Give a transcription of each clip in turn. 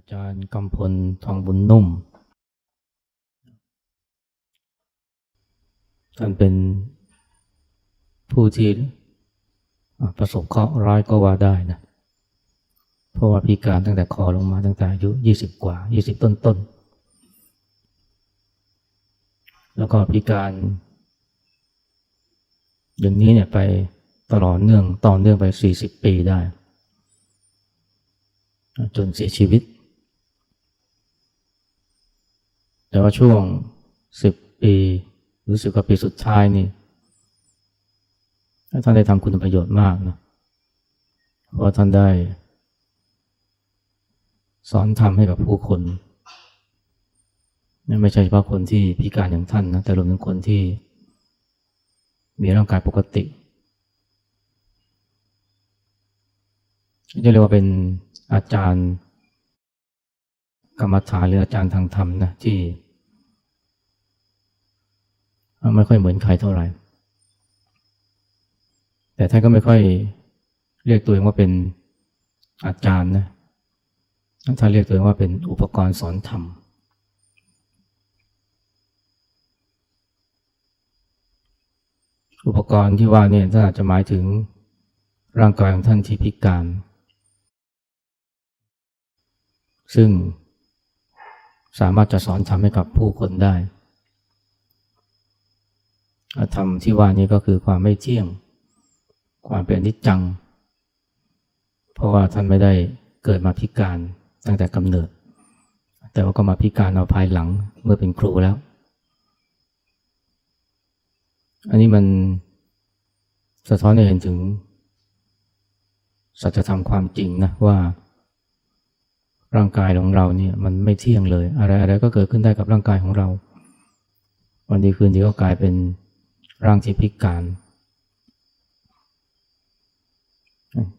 อาจารย์กำพลทองบุญนุ่ม ท่านเป็นผู้ที่ประสบเคราะห์ร้ายก็ว่าได้นะ เพราะว่าพิการตั้งแต่คอลงมาตั้งแต่อายุยี่สิบกว่ายี่สิบต้นต้นๆแล้วก็พิการ อย่างนี้เนี่ยไปตลอดเนื่องต่อเนื่องไปสี่สิบปีได้ จนเสียชีวิต แต่ว่าช่วงสิบปีหรือสิบกว่าปีสุดท้ายนี่ท่านได้ทำคุณประโยชน์มากนะเพราะท่านได้ สอนทำให้กับผู้คนไม่ใช่เฉพาะคนที่พิการอย่างท่านนะแต่รวมถึงคนที่ มีร่างกายปกติจะเรียกว่าเป็นอาจารย์ กรรมฐานหรืออาจารย์ทางธรรมนะที่ไม่ค่อยเหมือนใครเท่าไหร่ แต่ท่านก็ไม่ค่อยเรียกตัวเองว่าเป็นอาจารย์นะท่านเรียกตัวเองว่าเป็นอุปกรณ์สอนธรรม อุปกรณ์ที่ว่าเนี่ยท่านอาจจะหมายถึงร่างกายของท่านที่พิการ ซึ่ง สามารถจะสอนทำให้กับผู้คนได้ธรรมที่ว่านี้ก็คือความไม่เที่ยง ความเป็นนิจจัง เพราะว่าท่านไม่ได้เกิดมาพิการตั้งแต่กำเนิด แต่ว่าก็มาพิการเอาภายหลังเมื่อเป็นครูแล้ว อันนี้มันสะท้อนให้เห็นถึงสัจธรรมความจริงนะว่า ร่างกายของเราเนี่ยมันไม่เที่ยงเลย อะไรอะไรก็เกิดขึ้นได้กับร่างกายของเรา วันดีคืนดีก็กลายเป็นร่างที่พิการ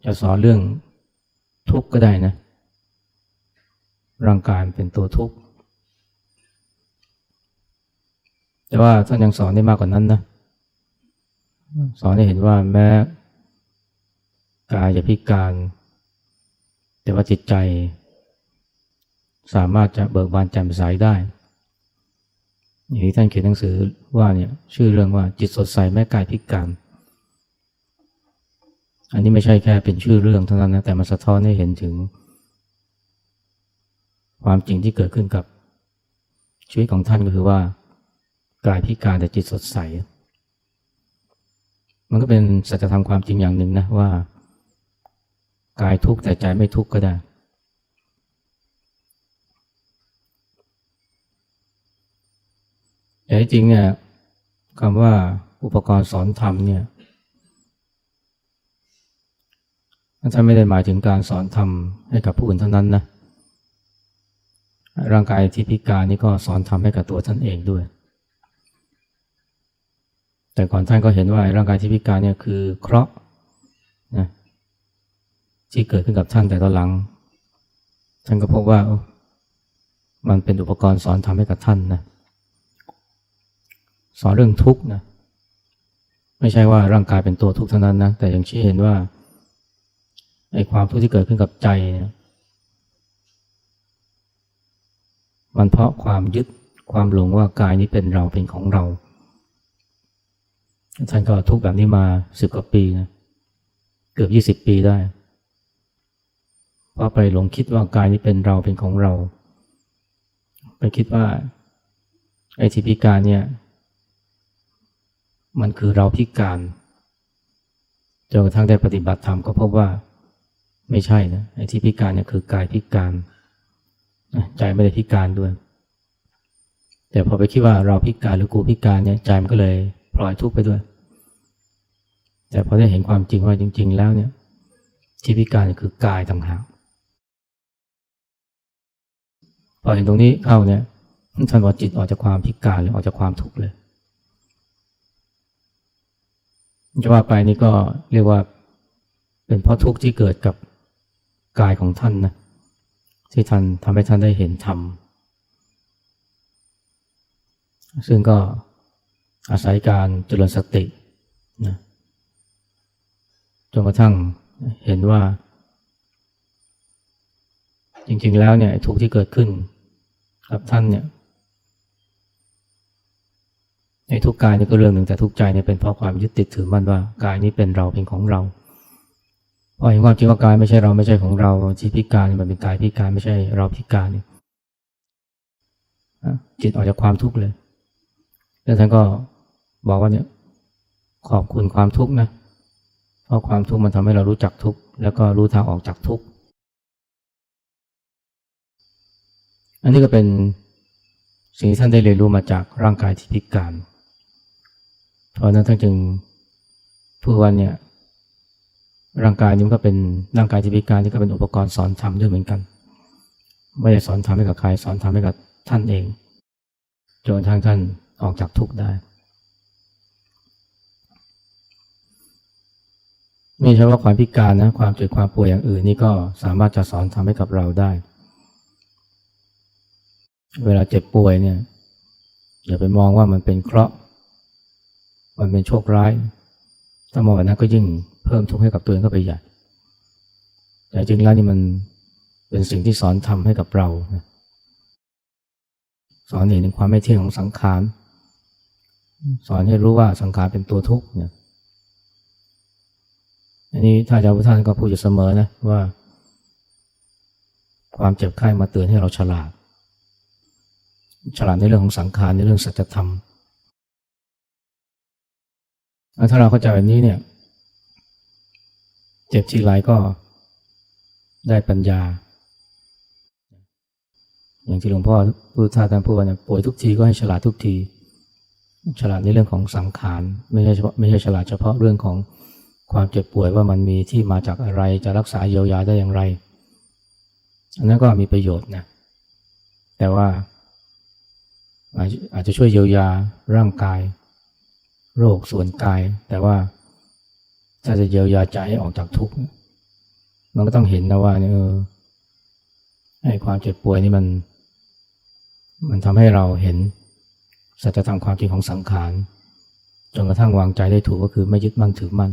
จะสอนเรื่องทุกข์ก็ได้นะ ร่างกายเป็นตัวทุกข์ แต่ว่าท่านยังสอนได้มากกว่านั้นนะ สอนให้เห็นว่าแม้กายจะพิการ แต่ว่าจิตใจ สามารถจะเบิกบานแจ่มใสได้อย่างที่ท่านเขียนหนังสือว่าเนี่ยชื่อเรื่องว่าจิตสดใสแม้กายพิการ อันนี้ไม่ใช่แค่เป็นชื่อเรื่องเท่านั้นนะแต่มันสะท้อนให้เห็นถึง ความจริงที่เกิดขึ้นกับชีวิตของท่านก็คือว่ากายพิการแต่จิตสดใส มันก็เป็นสัจธรรมความจริงอย่างหนึ่งนะว่ากายทุกข์แต่ใจไม่ทุกข์ก็ได้ แต่จริงเนี่ยคำว่าอุปกรณ์สอนธรรมเนี่ยท่านไม่ได้หมายถึงการสอนธรรมให้กับผู้อื่นเท่านั้นนะร่างกายที่พิการนี่ก็สอนธรรมให้กับตัวท่านเองด้วย แต่ก่อนท่านก็เห็นว่าร่างกายที่พิการเนี่ยคือเคราะห์นะที่เกิดขึ้นกับท่านแต่ตอนหลัง ท่านก็พบว่ามันเป็นอุปกรณ์สอนทำให้กับท่านนะ สอนเรื่องทุกข์นะไม่ใช่ว่าร่างกายเป็นตัวทุกข์เท่านั้นนะแต่ยังชี้เห็นว่าไอ้ความทุกข์ที่เกิดขึ้นกับใจเนี่ยมันเพราะความยึดความหลงว่ากายนี้เป็นเราเป็นของเราท่านก็ทุกข์แบบนี้มาสิบกว่าปีนะเกือบยี่สิบปีได้เพราะไปหลงคิดว่ากายนี้เป็นเราเป็นของเรา ไปคิดว่าไอ้ที่พิการเนี่ย มันคือเราพิการจนกระทั่งได้ปฏิบัติธรรมก็พบว่าไม่ใช่นะไอ้ที่พิการเนี่ยคือกายพิการใจไม่ได้พิการด้วย แต่พอไปคิดว่าเราพิการหรือกูพิการเนี่ยใจมันก็เลยปล่อยทุกข์ไปด้วย แต่พอได้เห็นความจริงว่าจริง ๆ แล้วเนี่ยที่พิการคือกายต่างหากพอเห็นตรงนี้เข้าเนี่ยท่านบอกจิตออกจากความพิการหรือออกจากความทุกข์เลย จะว่าไปนี่ก็เรียกว่าเป็นเพราะทุกข์ที่เกิดกับกายของท่านนะที่ท่านทำให้ท่านได้เห็นธรรมซึ่งก็อาศัยการเจริญสตินะจนกระทั่งเห็นว่า จริงๆแล้วเนี่ยทุกข์ที่เกิดขึ้นกับท่านเนี่ย ไอ้ทุกกายนี่ก็เรื่องหนึ่งแต่ทุกใจเนี่ยเป็นเพราะความยึดติดถือมั่นว่ากายนี้เป็นเราเป็นของเราพอเห็นความจริงว่ากายไม่ใช่เราไม่ใช่ของเราที่พิการมันเป็นกายพิการไม่ใช่เราพิการเนี่ยจิตออกจากความทุกข์เลย แล้วท่านก็บอกว่าเนี่ยขอบคุณความทุกข์นะ เพราะความทุกข์มันทำให้เรารู้จักทุกข์แล้วก็รู้ทางออกจากทุกข์ อันนี้ก็เป็นสิ่งที่ท่านได้เรียนรู้มาจากร่างกายที่พิการ เพราะนั้นท่านจึงพูดว่าเนี่ยร่างกายนี้มันก็เป็นร่างกายที่พิการที่ก็เป็นอุปกรณ์สอนธรรมด้วยเหมือนกัน ไม่ได้สอนธรรมให้กับใครสอนธรรมให้กับท่านเองจนทั่งท่านออกจากทุกข์ได้ไม่ใช่ว่าความพิการนะความเจ็บความป่วยอย่างอื่นนี่ก็สามารถจะสอนทำให้กับเราได้ เวลาเจ็บป่วยเนี่ยอย่าไปมองว่ามันเป็นเคราะห์ มันเป็นโชคร้ายถ้ามองแบบนั้นก็ยิ่งเพิ่มทุกข์ให้กับตัวเองเข้าไปใหญ่แต่จริงแล้วนี่มันเป็นสิ่งที่สอนทำให้กับเรานะสอนเห็นถึงความไม่เที่ยงของสังขาร สอนให้รู้ว่าสังขารเป็นตัวทุกข์เนี่ยอันนี้ถ้าอาจารย์พุทธานก็พูดอยู่เสมอนะว่า ความเจ็บไข้มาเตือนให้เราฉลาด ฉลาดในเรื่องของสังขารในเรื่องสัจธรรม ถ้าเราเข้าใจแบบนี้เนี่ย เจ็บทีไรก็ได้ปัญญา อย่างที่หลวงพ่อพุทธาท่านพูดว่าเนี่ยป่วยทุกทีก็ให้ฉลาดทุกที ฉลาดในเรื่องของสังขารไม่ใช่เฉพาะไม่ใช่ฉลาดเฉพาะเรื่องของความเจ็บป่วยว่ามันมีที่มาจากอะไรจะรักษาเยียวยาได้อย่างไร อันนั้นก็มีประโยชน์นะ แต่ว่าอาจจะช่วยเยียวยาร่างกาย โรคส่วนกาย แต่ว่าถ้าจะเยียวยาใจให้ออกจากทุกข์มันก็ต้องเห็นนะว่าเนี่ยเออไอ้ความเจ็บป่วยนี่มัน มันทำให้เราเห็นสัจธรรมความจริงของสังขารจนกระทั่งวางใจได้ถูกก็คือไม่ยึดมั่นถือมั่น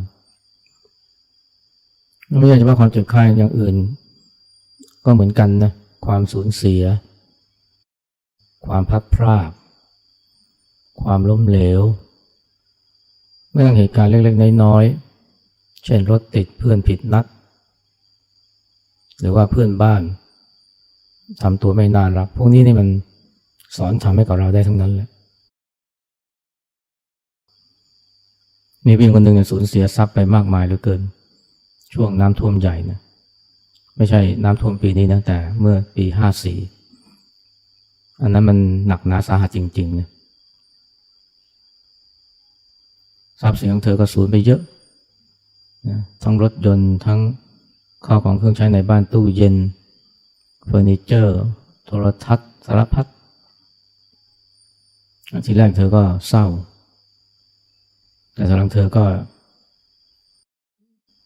ไม่ใช่เฉพาะความเจ็บไข้อย่างอื่น ก็เหมือนกันนะความสูญเสีย ความพัดพรากความล้มเหลว ไม่ต้องเหตุการณ์เล็กๆน้อยๆ เช่นรถติดเพื่อนผิดนัด หรือว่าเพื่อนบ้านทำตัวไม่น่ารัก พวกนี้นี่มันสอนทำให้กับเราได้ทั้งนั้นแหละ มีพี่คนหนึ่งสูญเสียทรัพย์ไปมากมายเหลือเกิน ช่วงน้ำท่วมใหญ่นะ ไม่ใช่น้ำท่วมปีนี้นะแต่เมื่อปีห้าสี่อันนั้นมันหนักหนาสาหัสจริงๆนะ ทรัพย์สินของเธอก็สูญไปเยอะนะทั้งรถยนต์ทั้งข้าวของเครื่องใช้ในบ้านตู้เย็นเฟอร์นิเจอร์ โทรทัศน์สารพัดทีแรกเธอก็เศร้า แต่สำหรับเธอก็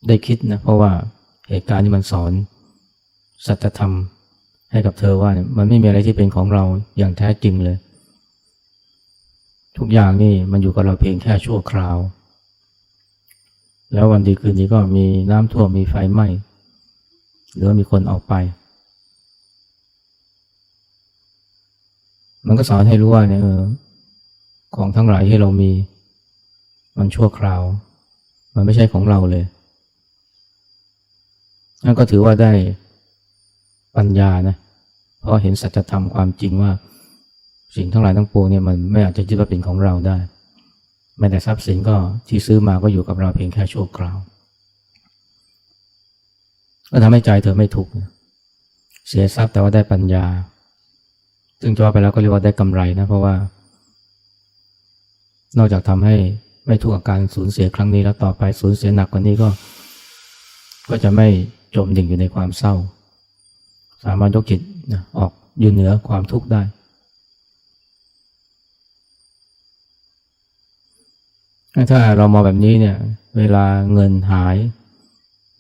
ได้คิดนะ เพราะว่าเหตุการณ์นี้มันสอน สัจธรรมให้กับเธอว่าเนี่ยมันไม่มีอะไรที่เป็นของเราอย่างแท้จริงเลย ทุกอย่างนี่มันอยู่กับเราเพียงแค่ชั่วคราว แล้ววันดีคืนนี้ก็มีน้ำท่วมมีไฟไหม้หรือมีคนออกไป มันก็สอนให้รู้ว่าเนี่ยออของทั้งหลายที่เรามี มันชั่วคราว มันไม่ใช่ของเราเลยนั่นก็ถือว่าได้ปัญญานะ เพราะเห็นสัจธรรมความจริงว่า สิ่งทั้งหลายทั้งปวงเนี่ยมันไม่อาจจะยึดว่าเป็นของเราได้แม้แต่ทรัพย์สินก็ที่ซื้อมาก็อยู่กับเราเพียงแค่ชั่วคราวก็ทำให้ใจเธอไม่ทุกข์เสียทรัพย์แต่ว่าได้ปัญญา ซึ่งจะว่าไปแล้วก็เรียกว่าได้กำไรนะเพราะว่า นอกจากทำให้ไม่ทุกข์กับการสูญเสียครั้งนี้แล้วต่อไปสูญเสียหนักกว่านี้ก็ ก็จะไม่จมดิ่งอยู่ในความเศร้า สามารถยกจิตนะออกยืนเหนือความทุกข์ได้ ถ้าเรามองแบบนี้เนี่ย เวลาเงินหาย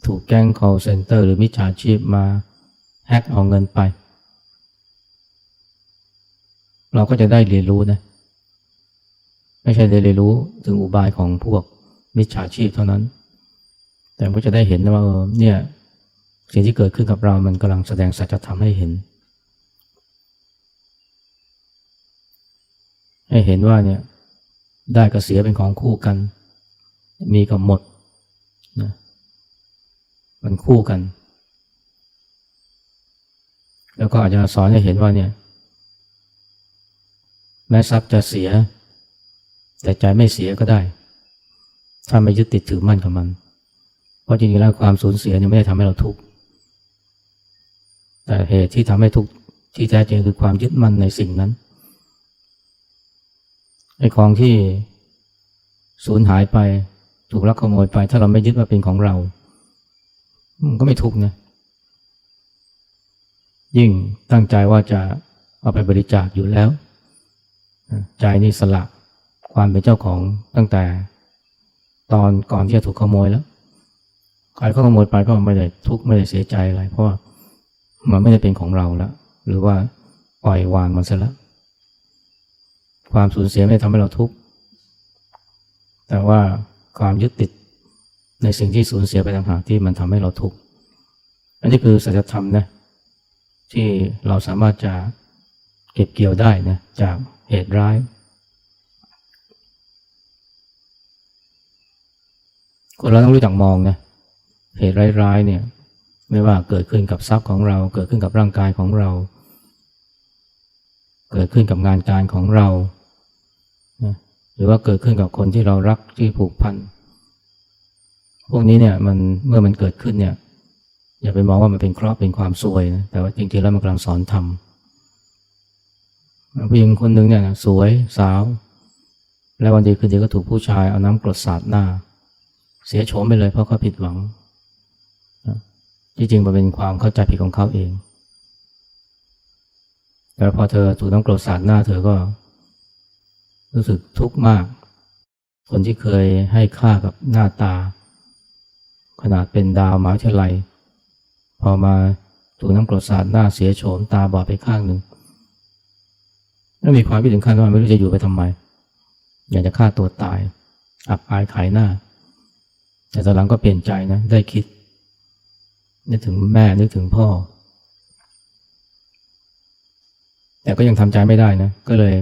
ถูกแก๊ง call center หรือมิจฉาชีพมาแฮกเอาเงินไป เราก็จะได้เรียนรู้นะ ไม่ใช่ได้เรียนรู้ถึงอุบายของพวกมิจฉาชีพเท่านั้น แต่ก็จะได้เห็นว่าเออเนี่ยสิ่งที่เกิดขึ้นกับเรามันกำลังแสดงสัจธรรมให้เห็น ให้เห็นว่าเนี่ย ได้กับเสียเป็นของคู่กัน มีกับหมดนะมันคู่กัน แล้วก็อาจจะสอนให้เห็นว่าเนี่ยแม้ทรัพย์จะเสีย แต่ใจไม่เสียก็ได้ ถ้าไม่ยึดติดถือมั่นกับมัน เพราะจริงๆแล้วความสูญเสียเนี่ยไม่ได้ทำให้เราทุกข์แต่เหตุที่ทำให้ทุกข์ที่แท้จริงคือความยึดมั่นในสิ่งนั้น ไอ้ของที่สูญหายไปถูกลักขโมยไป ถ้าเราไม่ยึดว่าเป็นของเรา มันก็ไม่ทุกข์นะยิ่งตั้งใจว่าจะเอาไปบริจาคอยู่แล้ว ใจนี่สละความเป็นเจ้าของตั้งแต่ ตอนก่อนที่จะถูกขโมยแล้วใครก็ขโมยไปก็ไม่ได้ทุกข์ไม่ได้เสียใจอะไรเพราะมันไม่ได้เป็นของเราแล้วหรือว่าปล่อยวางมันซะแล้ว ความสูญเสียไม่ทำให้เราทุกข์ แต่ว่าความยึดติดในสิ่งที่สูญเสียไปต่างหากที่มันทำให้เราทุกข์ อันนี้คือสัจธรรมนะที่เราสามารถจะเก็บเกี่ยวได้นะจากเหตุร้าย คนเราต้องรู้จักมองนะเหตุร้ายๆเนี่ยไม่ว่าเกิดขึ้นกับทรัพย์ของเรา เกิดขึ้นกับร่างกายของเรา เกิดขึ้นกับงานการของเรา นะหรือว่าเกิดขึ้นกับคนที่เรารักที่ผูกพัน พวกนี้เนี่ยมันเมื่อมันเกิดขึ้นเนี่ยอย่าไปมองว่ามันเป็นเคราะห์เป็นความซวยนะแต่ว่าจริงๆแล้วมันกำลังสอนทำผู้หญิงคนหนึ่งเนี่ยสวยสาว แล้ววันดีคืนดีก็ถูกผู้ชายเอาน้ำกรดสาดหน้า เสียโฉมไปเลยเพราะเขาผิดหวังที่จริงมันเป็นความเข้าใจผิดของเขาเอง แต่พอเธอถูกน้ำกรดสาดหน้าเธอก็ รู้สึกทุกข์มาก คนที่เคยให้ค่ากับหน้าตา ขนาดเป็นดาวมหาวิทยาลัย พอมาถูกน้ำกรดสาดหน้าเสียโฉมตาบอดไปข้างหนึ่งแล้วมีความคิดถึงขั้นว่าไม่รู้จะอยู่ไปทำไม อยากจะฆ่าตัวตาย อับอายขายหน้า แต่ตอนหลังก็เปลี่ยนใจนะ ได้คิด นึกถึงแม่นึกถึงพ่อ แต่ก็ยังทำใจไม่ได้นะ ก็เลย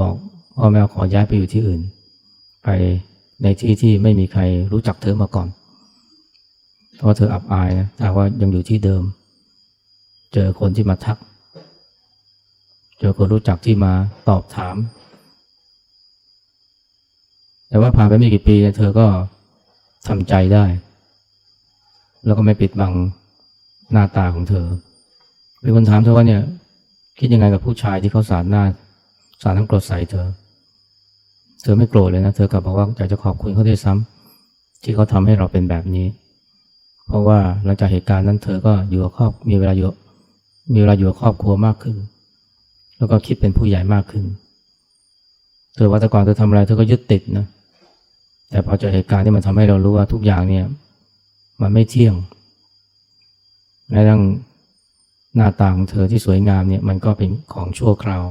บอกพ่อแม่ขอย้ายไปอยู่ที่อื่น ไปในที่ที่ไม่มีใครรู้จักเธอมาก่อน เพราะเธออับอายนะแต่ว่ายังอยู่ที่เดิม เจอคนที่มาทัก เจอคนรู้จักที่มาตอบถาม แต่ว่าผ่านไปไม่กี่ปีเธอก็ทำใจได้ แล้วก็ไม่ปิดบังหน้าตาของเธอมีคนถามเธอว่าเนี่ย คิดยังไงกับผู้ชายที่เขาสาดหน้า สาดน้ำกรดใส่เธอ เธอไม่โกรธเลยนะ เธอกลับบอกว่าอยากจะขอบคุณเขาด้วยซ้ำที่เขาทำให้เราเป็นแบบนี้ เพราะว่าหลังจากเหตุการณ์นั้นเธอก็อยู่กับครอบมีเวลาอยู่มีเวลาอยู่กับครอบครัวมากขึ้น แล้วก็คิดเป็นผู้ใหญ่มากขึ้น เธอว่าแต่ก่อนเธอทำอะไรเธอก็ยึดติดนะ แต่พอเจอเหตุการณ์ที่มันทำให้เรารู้ว่าทุกอย่างเนี่ย มันไม่เที่ยงแม้ทั้งหน้าตาของเธอที่สวยงามเนี่ยมันก็เป็นของชั่วคราว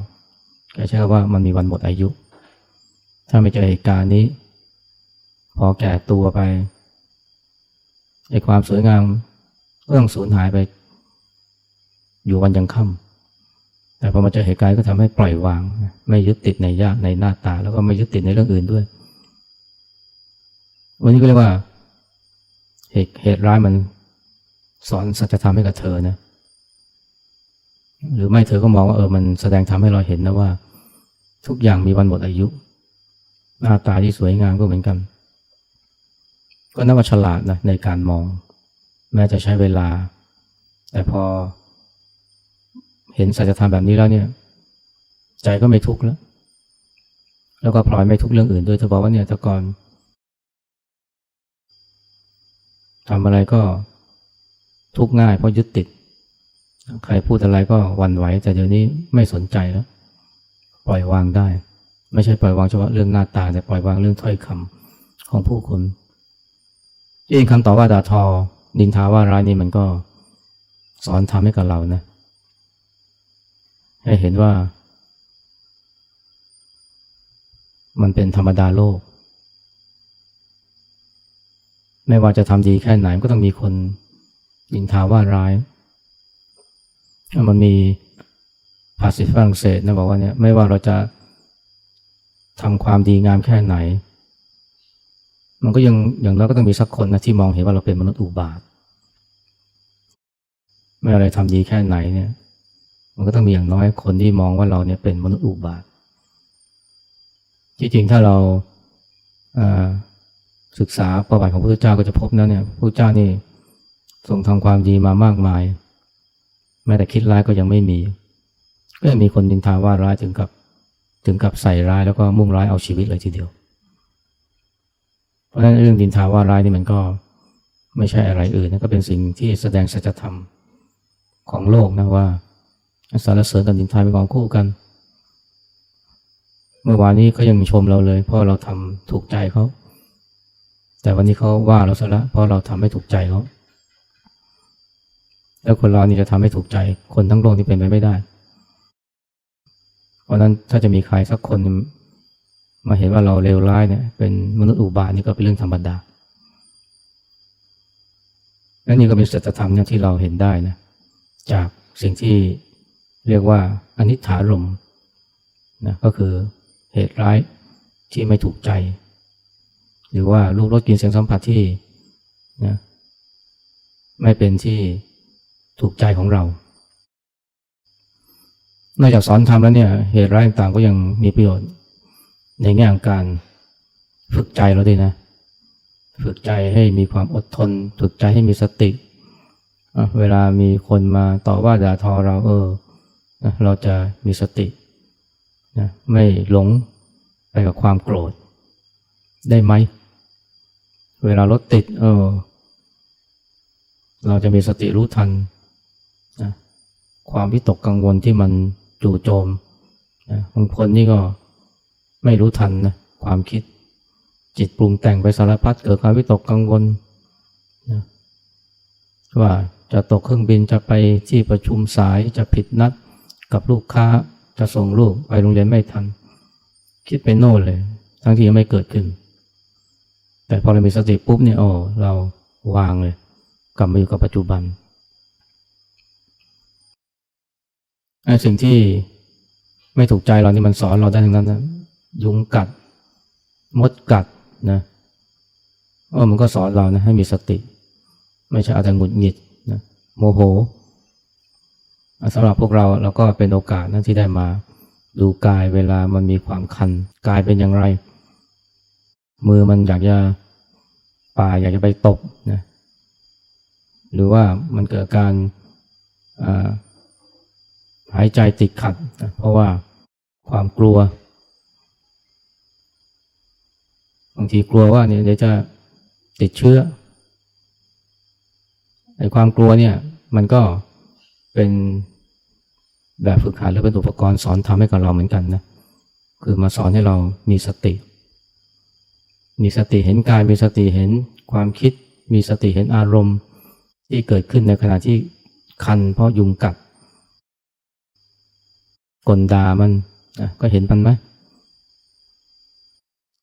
แกใช้คำว่ามันมีวันหมดอายุ ถ้าไม่เจอเหตุการณ์นี้ พอแก่ตัวไปไอ้ความสวยงามก็ต้องสูญหายไป อยู่วันยังค่ำแต่พอมาเจอเหตุการณ์ก็ทำให้ปล่อยวาง ไม่ยึดติดในญาติในหน้าตา แล้วก็ไม่ยึดติดในเรื่องอื่นด้วย วันนี้ก็เรียกว่า เหตุเหตุร้ายมันสอนสัจธรรมให้กับเธอนะ หรือไม่เธอก็มองว่าเออมันแสดงทำให้เราเห็นนะว่า ทุกอย่างมีวันหมดอายุ หน้าตาที่สวยงามก็เหมือนกัน ก็นับว่าฉลาดนะในการมอง แม้จะใช้เวลา แต่พอ เห็นสัจธรรมแบบนี้แล้วเนี่ย ใจก็ไม่ทุกข์แล้วแล้วก็พลอยไม่ทุกข์เรื่องอื่นด้วยเธอบอกว่าเนี่ยแต่ก่อนทำอะไรก็ทุกข์ง่ายเพราะยึดติด ใครพูดอะไรก็วันไหว แต่เดี๋ยวนี้ไม่สนใจแล้ว ปล่อยวางได้ ไม่ใช่ปล่อยวางเฉพาะเรื่องหน้าตา แต่ปล่อยวางเรื่องถ้อยคำของผู้คนเองคำต่อว่าด่าทอดินทาว่าร้ายนี่มันก็สอนทำให้กับเรานะ ให้เห็นว่า มันเป็นธรรมดาโลก ไม่ว่าจะทำดีแค่ไหนก็ต้องมีคนดินทาว่าร้าย มันมีภาษิตฝรั่งเศสนะบอกว่าเนี่ยไม่ว่าเราจะทำความดีงามแค่ไหน มันก็ยังอย่างน้อยก็ต้องมีสักคนนะที่มองเห็นว่าเราเป็นมนุษย์อุบาทไม่อะไรทำดีแค่ไหนเนี่ย มันก็ต้องมีอย่างน้อยคนที่มองว่าเราเนี่ยเป็นมนุษย์อุบาทที่จริงถ้าเราศึกษาประวัติของพระพุทธเจ้าก็จะพบนะเนี่ยพระพุทธเจ้านี่ทรงทำความดีมามากมาย แม้แต่คิดร้ายก็ยังไม่มี ก็ยังมีคนดินทาว่าร้ายถึงกับ ถึงกับใส่ร้ายแล้วก็มุ่งร้ายเอาชีวิตเลยทีเดียว เพราะฉะนั้นเรื่องดินทาว่าร้ายนี่มันก็ไม่ใช่อะไรอื่นนะก็เป็นสิ่งที่แสดงสัจธรรมของโลกนะว่าสารเสริญกับดินทาเป็นของคู่กัน เมื่อวานนี้เขายังชมเราเลยเพราะเราทำถูกใจเขาแต่วันนี้เขาว่าเราซะละเพราะเราทำไม่ถูกใจเขา แล้วคนเรานี่จะทำให้ถูกใจคนทั้งโลกที่เป็นไปไม่ได้ เพราะนั้นถ้าจะมีใครสักคนมาเห็นว่าเราเลวร้ายเนี่ยเป็นมนุษย์อุบาทนี่ก็เป็นเรื่องธรรมดาและนี่ก็เป็นสัจธรรมนี่ยที่เราเห็นได้นะจากสิ่งที่เรียกว่าอนิจฐารมนะก็คือเหตุร้ายที่ไม่ถูกใจ หรือว่ารูปรสกลิ่นเสียงสัมผัสที่นะไม่เป็นที่ ถูกใจของเรา นอกจากสอนธรรมแล้วเนี่ย เหตุร้ายต่างก็ยังมีประโยชน์ ในแง่ของการฝึกใจเราด้วยนะ ฝึกใจให้มีความอดทน ฝึกใจให้มีสติ เวลามีคนมาต่อว่าด่าทอเราเออ เราจะมีสตินะไม่หลงไปกับความโกรธ ได้ไหม เวลารถติด เออ เราจะมีสติรู้ทัน นะความวิตกกังวลที่มันจู่โจมนะบางคนนี่ก็ไม่รู้ทันนะความคิดจิตปรุงแต่งไปสารพัดเกิดความวิตกกังวลนะว่าจะตกเครื่องบินจะไปที่ประชุมสายจะผิดนัดกับลูกค้าจะส่งลูกไปโรงเรียนไม่ทัน คิดไปโน่นเลย ทั้งที่ยังไม่เกิดขึ้น แต่พอเรามีสติปุ๊บเนี่ยโอ้เราวางเลย กลับมาอยู่กับปัจจุบันไอ้ สิ่งที่ไม่ถูกใจเรานี่มันสอนเราได้ทั้งนั้นนะยุงกัด มดกัดนะเออมันก็สอนเรานะให้มีสติ ไม่ใช่เอาแต่หงุดหงิดนะโมโหสำหรับพวกเราเราก็เป็นโอกาสนะที่ได้มาดูกายเวลามันมีความคัน กายเป็นอย่างไร มือมันอยากจะป่าอยากจะไปตบนะหรือว่ามันเกิดการ หายใจติดขัด เพราะว่าความกลัว บางทีกลัวว่าเนี่ยเดี๋ยวจะติดเชื้อไอ้ความกลัวเนี่ยมันก็เป็นแบบฝึกหัดหรือเป็นอุปกรณ์สอนทำให้กับเราเหมือนกันนะคือมาสอนให้เรามีสติ มีสติเห็นกายมีสติเห็นความคิด มีสติเห็นอารมณ์ที่เกิดขึ้นในขณะที่คันเพราะยุงกัด กลดามันนะก็เห็นมันไหม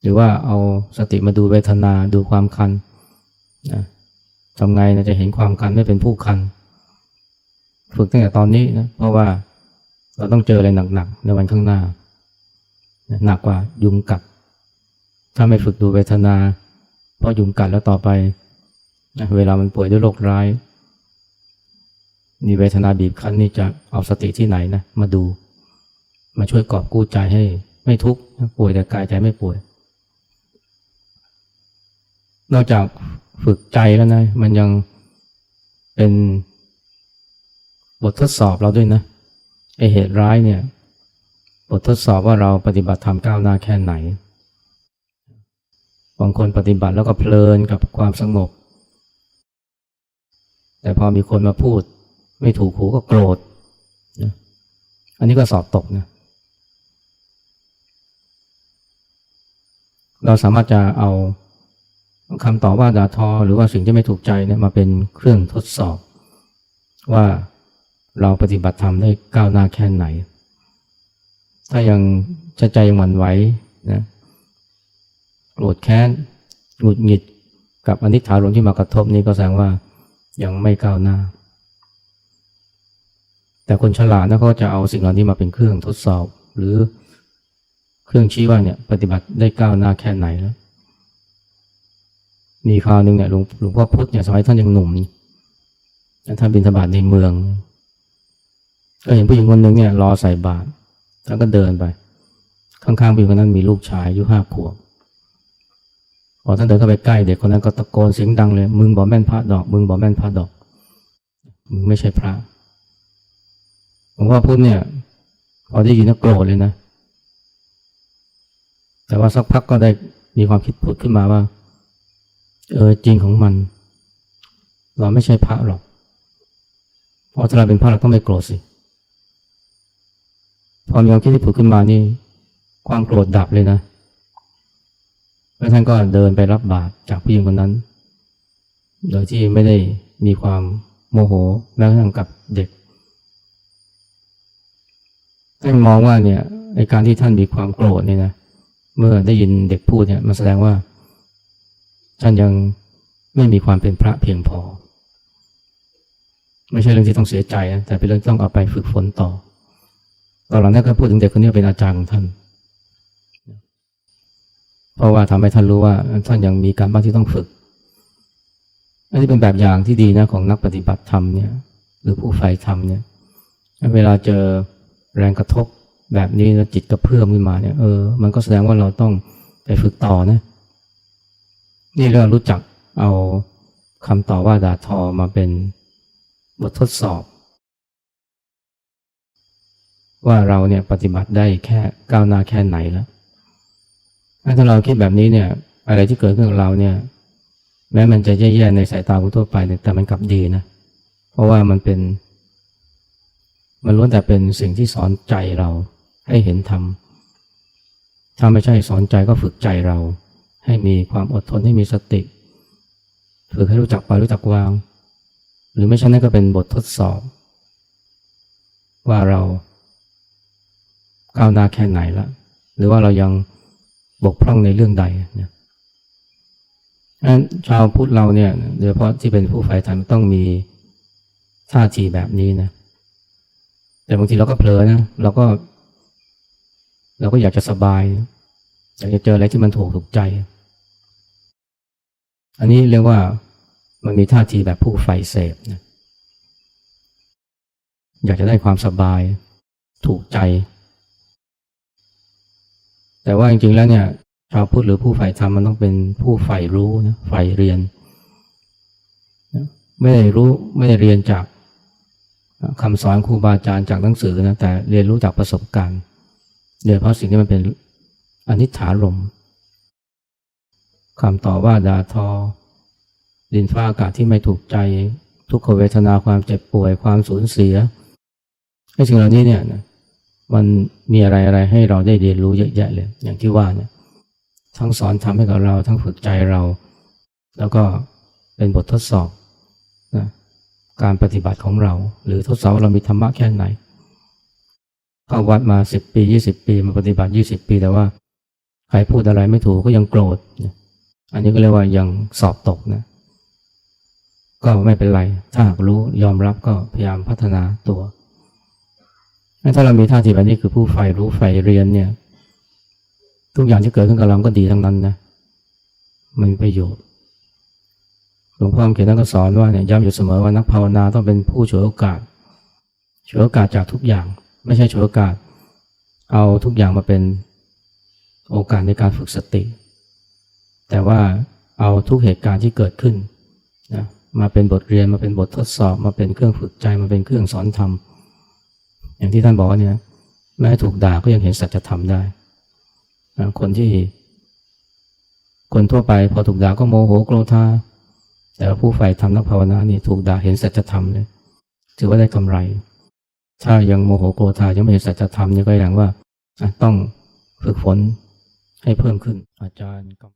หรือว่าเอาสติมาดูเวทนาดูความคันนะทำไงนะจะเห็นความคันไม่เป็นผู้คัน ฝึกตั้งแต่ตอนนี้นะเพราะว่าเราต้องเจออะไรหนักๆในวันข้างหน้าหนักกว่ายุงกัด ถ้าไม่ฝึกดูเวทนา เพราะยุงกัดแล้วต่อไปนะเวลามันป่วยด้วยโรคร้าย มีเวทนาบีบคั้นนี่จะเอาสติที่ไหนนะมาดู มาช่วยกอบกู้ใจให้ไม่ทุกข์ป่วยแต่กายใจไม่ป่วย นอกจากฝึกใจแล้วนะ มันยังเป็นบททดสอบเราด้วยนะไอเหตุร้ายเนี่ย บททดสอบว่าเราปฏิบัติธรรมก้าวหน้าแค่ไหนบางคนปฏิบัติแล้วก็เพลินกับความสงบ แต่พอมีคนมาพูด ไม่ถูกหูก็โกรธนะอันนี้ก็สอบตกนะ เราสามารถจะเอาคำตอบว่าด่าทอ หรือว่าสิ่งที่ไม่ถูกใจเนี่ยมาเป็นเครื่องทดสอบ ว่าเราปฏิบัติธรรมได้ก้าวหน้าแค่ไหน ถ้ายังจใจยังหวั่นไหวนะโกรธแค้นหงุดหงิดกับอนิจฐารมที่มากระทบนี้ก็แสดงว่ายังไม่ก้าวหน้า แต่คนฉลาดนะเขาจะเอาสิ่งเหล่านี้มาเป็นเครื่องทดสอบ หรือ เครื่องชี้ว่าเนี่ยปฏิบัติได้ก้าวหน้าแค่ไหนแล้ว มีคราวหนึ่งเนี่ยหลวงหลวงพ่อพุธเนี่ยสมัยท่านยังหนุ่มท่านบินธบาตในเมือง ก็เห็นผู้หญิงคนหนึ่งเนี่ยรอใส่บาตรท่านก็เดินไป ข้างๆผู้หญิงคนนั้นมีลูกชายอายุห้าขวบพอท่านเดินเข้าไปใกล้เด็กคนนั้นก็ตะโกนเสียงดังเลย มึงบอกแม่นพระดอก มึงบอกแม่นพระดอก มึงไม่ใช่พระหลวงพ่อพูดเนี่ยพอได้ยินก็โกรธเลยนะ แต่ว่าสักพักก็ได้มีความคิดผุดขึ้นมาว่า เออจริงของมัน เราไม่ใช่พระหรอกเพราะถ้าเราเป็นพระเราต้องไม่โกรธสิพอมีความคิดที่ผุดขึ้นมานี่ ความโกรธดับเลยนะแล้วท่านก็เดินไปรับบาตรจากผู้หญิงคนนั้น โดยที่ไม่ได้มีความโมโหแม้กระทั่งกับเด็กท่านมองว่าเนี่ยในการที่ท่านมีความโกรธเนี่ยนะ เมื่อได้ยินเด็กพูดเนี่ยมันแสดงว่า ท่านยังไม่มีความเป็นพระเพียงพอ ไม่ใช่เรื่องที่ต้องเสียใจนะแต่เป็นเรื่องต้องเอาไปฝึกฝนต่อตอนหลังท่านก็พูดถึงเด็กคนนี้เป็นอาจารย์ของท่าน เพราะว่าทำให้ท่านรู้ว่าท่านยังมีการบ้านที่ต้องฝึกอันนี้เป็นแบบอย่างที่ดีนะของนักปฏิบัติธรรมเนี่ยหรือผู้ใฝ่ธรรมเนี่ย เวลาเจอแรงกระทบ แบบนี้แล้วจิตกระเพื่อมขึ้นมาเนี่ยเออมันก็แสดงว่าเราต้องไปฝึกต่อนะ นี่เรารู้จักเอาคำต่อว่าด่าทอมาเป็นบททดสอบ ว่าเราเนี่ยปฏิบัติได้แค่ก้าวหน้าแค่ไหนแล้วถ้าเราคิดแบบนี้เนี่ย อะไรที่เกิดขึ้นกับเราเนี่ย แม้มันจะแย่ๆในสายตาผู้ทั่วไปเนี่ยแต่มันกลับดีนะเพราะว่ามันเป็น มันล้วนแต่เป็นสิ่งที่สอนใจเรา ให้เห็นธรรมถ้าไม่ใช่สอนใจก็ฝึกใจเรา ให้มีความอดทนให้มีสติ ฝึกให้รู้จักปล่อยรู้จักวาง หรือไม่ใช่นั่นก็เป็นบททดสอบ ว่าเราก้าวหน้าแค่ไหนละหรือว่าเรายังบกพร่องในเรื่องใดเนี่ยชาวพุทธเราเนี่ยโดยเฉพาะที่เป็นผู้ฝ่ายธรรมต้องมีท่าทีแบบนี้นะ แต่บางทีเราก็เผลอนะเราก็ เราก็อยากจะสบายอยากจะเจออะไรที่มันถูกถูกใจ อันนี้เรียกว่ามันมีท่าทีแบบผู้ใฝ่เสพนะอยากจะได้ความสบายถูกใจ แต่ว่าจริงๆแล้วเนี่ยชาวพุทธหรือผู้ใฝ่ธรรมมันต้องเป็นผู้ใฝ่รู้นะใฝ่เรียน ไม่ได้รู้ไม่ได้เรียนจากคำสอนครูบาอาจารย์จากหนังสือนะแต่เรียนรู้จากประสบการณ์ โดยเพราะสิ่งที่มันเป็นอนิจฐารมคำต่อว่าด่าทอ ดินฟ้าอากาศที่ไม่ถูกใจ ทุกขเวทนาความเจ็บป่วยความสูญเสียไอ้สิ่งเหล่านี้เนี่ยมันมีอะไรอะไรให้เราได้เรียนรู้เยอะแยะเลย อย่างที่ว่าเนี่ย ทั้งสอนทำให้กับเรา ทั้งฝึกใจเรา แล้วก็เป็นบททดสอบนะการปฏิบัติของเรา หรือทดสอบเรามีธรรมะแค่ไหน เข้าวัดมาสิบปียี่สิบปี มาปฏิบัติยี่สิบปีแต่ว่าใครพูดอะไรไม่ถูกก็ยังโกรธ อันนี้ก็เรียกว่ายังสอบตกนะ ก็ไม่เป็นไร ถ้าหากรู้ยอมรับก็พยายามพัฒนาตัว ถ้าเรามีท่าทีแบบนี้คือผู้ใฝ่รู้ใฝ่เรียนเนี่ย ทุกอย่างที่เกิดขึ้นกับเราก็ดีทั้งนั้นนะ มันมีประโยชน์ หลวงพ่อเขียนท่านก็สอนว่าเนี่ยย้ำอยู่เสมอว่านักภาวนาต้องเป็นผู้ฉวยโอกาสฉวยโอกาสจากทุกอย่าง ไม่ใช่ฉวยโอกาส เอาทุกอย่างมาเป็นโอกาสในการฝึกสติ แต่ว่าเอาทุกเหตุการณ์ที่เกิดขึ้นนะมาเป็นบทเรียนมาเป็นบททดสอบ มาเป็นเครื่องฝึกใจมาเป็นเครื่องสอนธรรมอย่างที่ท่านบอกว่าเนี่ยแม้ถูกด่าก็ยังเห็นสัจธรรมได้นะคนที่ คนทั่วไปพอถูกด่าก็โมโหโกรธาแต่ผู้ใฝ่ทำนักภาวนานี่ถูกด่าเห็นสัจธรรมเลยถือว่าได้กำไร ถ้ายังโมโหโกรธายังไม่เห็นสัจธรรมนี่ก็อย่างว่าต้องฝึกฝนให้เพิ่มขึ้นอาจารย์